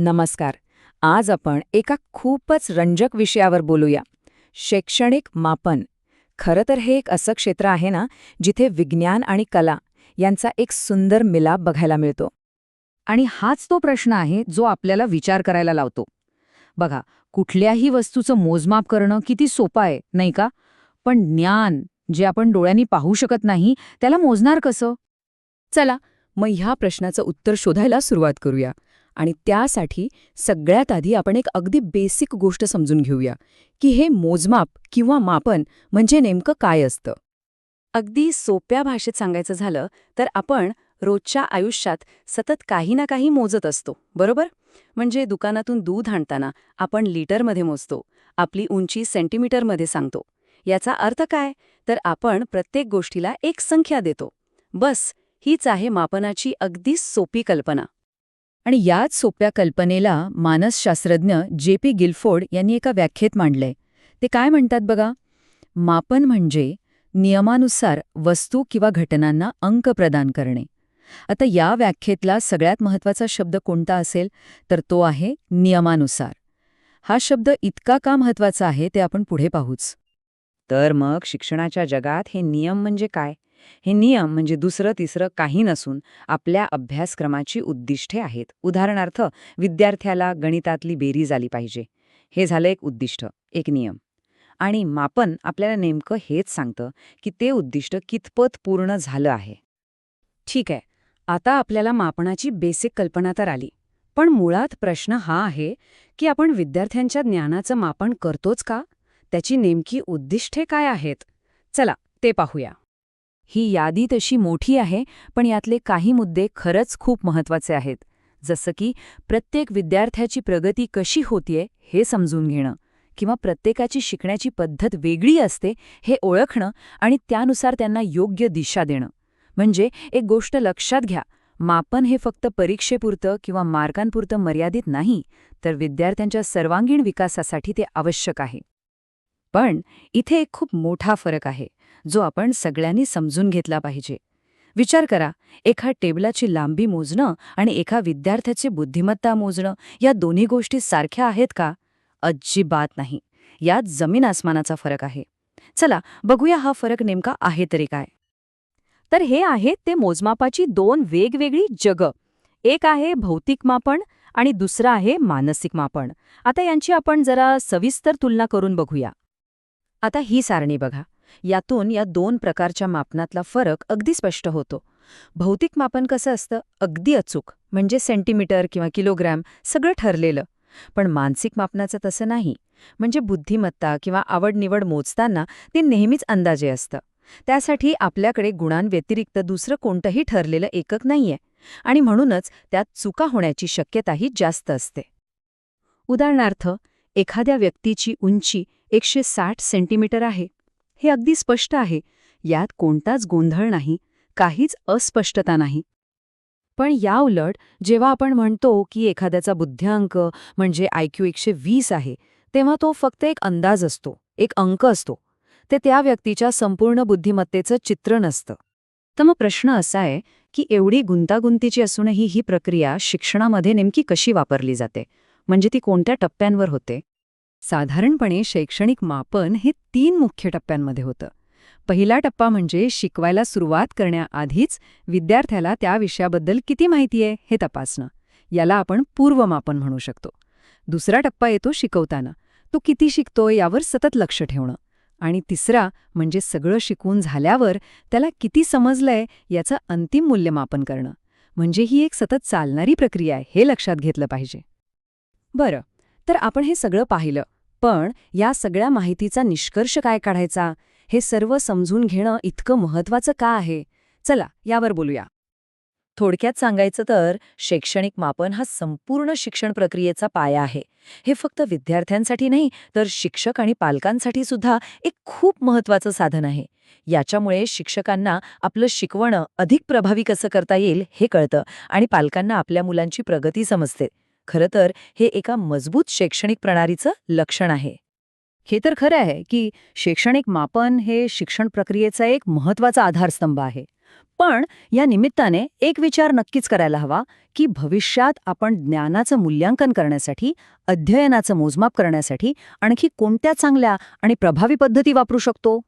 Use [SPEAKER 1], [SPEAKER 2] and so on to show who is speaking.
[SPEAKER 1] नमस्कार. आज आपण एका खूपच रंजक विषयावर बोलूया. शैक्षणिक मापन. खरं तर हे एक असं क्षेत्र आहे ना जिथे विज्ञान आणि कला यांचा एक सुंदर मिलाप बघायला मिळतो.
[SPEAKER 2] आणि हाच तो प्रश्न आहे जो आपल्याला विचार करायला लावतो. बघा कुठल्याही वस्तूचं मोजमाप करणं किती सोपं आहे नाही का? पण ज्ञान जे आपण डोळ्यांनी पाहू शकत नाही त्याला मोजणार कसं?
[SPEAKER 1] चला मग ह्या प्रश्नाचं उत्तर शोधायला सुरुवात करूया. आणि त्यासाठी सगळ्यात आधी आपण एक अगदी बेसिक गोष्ट समजून घेऊया की हे मोजमाप किंवा मापन म्हणजे नेमकं काय असतं? अगदी सोप्या भाषेत सांगायचं झालं तर आपण रोजच्या आयुष्यात सतत काही ना काही मोजत असतो बरोबर? म्हणजे दुकानातून दूध आणताना आपण लिटरमध्ये मोजतो आपली उंची सेंटीमीटरमध्ये सांगतो. याचा अर्थ काय? तर आपण प्रत्येक गोष्टीला एक संख्या देतो. बस हीच आहे मापनाची अगदी सोपी कल्पना.
[SPEAKER 2] आणि याच सोप्या कल्पनेला मानसशास्त्रज्ञ जे पी गिलफोर्ड यांनी एका व्याख्येत मांडलंय ते काय म्हणतात बघा? मापन म्हणजे नियमानुसार वस्तू किंवा घटनांना अंक प्रदान करणे. आता या व्याख्येतला सगळ्यात महत्त्वाचा शब्द कोणता असेल? तर तो आहे नियमानुसार. हा शब्द इतका का महत्त्वाचा आहे ते आपण पुढे पाहूच.
[SPEAKER 3] तर मग शिक्षणाच्या जगात हे नियम म्हणजे काय? हे नियम म्हणजे दुसरं तिसरं काही नसून आपल्या अभ्यासक्रमाची उद्दिष्टे आहेत. उदाहरणार्थ विद्यार्थ्याला गणितातली बेरीज आली पाहिजे. हे झालं एक उद्दिष्ट एक नियम. आणि मापन आपल्याला नेमकं हेच सांगतं की ते उद्दिष्ट कितपत पूर्ण झालं आहे.
[SPEAKER 1] ठीक आहे आता आपल्याला मापनाची बेसिक कल्पना तर आली. पण मुळात प्रश्न हा आहे की आपण विद्यार्थ्यांच्या ज्ञानाचं मापन करतोच का? त्याची नेमकी उद्दिष्टे काय आहेत? चला ते पाहूया.
[SPEAKER 2] ही यादी तशी मोठी आहे पण यातले काही मुद्दे खरंच खूप महत्त्वाचे आहेत. जसं की प्रत्येक विद्यार्थ्याची प्रगती कशी होतीये हे समजून घेणं किंवा प्रत्येकाची शिकण्याची पद्धत वेगळी असते हे ओळखणं आणि त्यानुसार त्यांना योग्य दिशा देणं. म्हणजे एक गोष्ट लक्षात घ्या मापन हे फक्त परीक्षेपुरतं किंवा मार्कांपुरतं मर्यादित नाही तर विद्यार्थ्यांच्या सर्वांगीण विकासासाठी ते आवश्यक आहे. पण इथे एक खूप मोठा फरक आहे जो आपण सगळ्यांनी समजून घेतला पाहिजे. विचार करा एका टेबलाची लांबी मोजणं आणि एका विद्यार्थ्याची बुद्धिमत्ता मोजणं या दोन्ही गोष्टी सारख्या आहेत का? अजिबात नाही. यात जमीन आसमानाचा फरक आहे. चला बघूया हा फरक नेमका आहे तरी काय.
[SPEAKER 1] तर हे आहेत ते मोजमापाची दोन वेगवेगळी जगं. एक आहे भौतिक मापन आणि दुसरं आहे मानसिक मापन. आता यांची आपण जरा सविस्तर तुलना करून बघूया. आता ही सारणी बघा. यातून या दोन प्रकारच्या मापनातला फरक अगदी स्पष्ट होतो. भौतिक मापन कसं असतं? अगदी अचूक म्हणजे सेंटीमीटर किंवा किलोग्रॅम सगळं ठरलेलं. पण मानसिक मापनाचं तसं नाही. म्हणजे बुद्धिमत्ता किंवा आवडनिवड मोजताना ते नेहमीच अंदाजे असतं. त्यासाठी आपल्याकडे गुणांव्यतिरिक्त दुसरं कोणतंही ठरलेलं एकक नाहीये. आणि म्हणूनच त्यात चुका होण्याची शक्यताही जास्त असते. उदाहरणार्थ एखाद्या व्यक्तीची उंची एकशे साठ सेंटीमीटर आहे. हे अगदी स्पष्ट आहे. यात कोणताच गोंधळ नाही काहीच अस्पष्टता नाही. पण याउलट जेव्हा आपण म्हणतो की एखाद्याचा बुद्ध्यांक म्हणजे आयक्यू एकशे वीस आहे तेव्हा तो फक्त एक अंदाज असतो एक अंक असतो. ते त्या व्यक्तीच्या संपूर्ण बुद्धिमत्तेचं चित्र नसतं. तर मग प्रश्न असा आहे की एवढी गुंतागुंतीची असूनही ही प्रक्रिया शिक्षणामध्ये नेमकी कशी वापरली जाते? म्हणजे ती कोणत्या टप्प्यांवर होते? साधारणपणे शैक्षणिक मापन हे तीन मुख्य टप्प्यांमध्ये होतं. पहिला टप्पा म्हणजे शिकवायला सुरुवात करण्याआधीच विद्यार्थ्याला त्या विषयाबद्दल किती माहिती आहे हे तपासणं. याला आपण पूर्वमापन म्हणू शकतो. दुसरा टप्पा येतो शिकवताना. तो किती शिकतोय यावर सतत लक्ष ठेवणं. आणि तिसरा म्हणजे सगळं शिकवून झाल्यावर त्याला किती समजलंय याचं अंतिम मूल्यमापन करणं. म्हणजे ही एक सतत चालणारी प्रक्रिया आहे हे लक्षात घेतलं पाहिजे. बरं. तर आपण हे सगळं पाहिलं. पण या सगळ्या माहितीचा निष्कर्ष काय काढायचा? हे सर्व समजून घेणं इतकं महत्वाचं का आहे? चला यावर बोलूया. थोडक्यात सांगायचं तर शैक्षणिक मापन हा संपूर्ण शिक्षण प्रक्रियेचा पाया आहे. हे फक्त विद्यार्थ्यांसाठी नाही तर शिक्षक आणि पालकांसाठी सुद्धा एक खूप महत्वाचं साधन आहे. याच्यामुळे शिक्षकांना आपलं शिकवणं अधिक प्रभावी कसं करता येईल हे कळतं आणि पालकांना आपल्या मुलांची प्रगती समजते. खरं तर हे एका मजबूत शैक्षणिक प्रणालीचं लक्षण आहे. हे तर खरं आहे की शैक्षणिक मापन हे शिक्षण प्रक्रियेचा एक महत्त्वाचा आधारस्तंभ आहे.
[SPEAKER 2] पण या निमित्ताने एक विचार नक्कीच करायला हवा की भविष्यात आपण ज्ञानाचं मूल्यांकन करण्यासाठी अध्ययनाचं मोजमाप करण्यासाठी आणखी कोणत्या चांगल्या आणि प्रभावी पद्धती वापरू शकतो?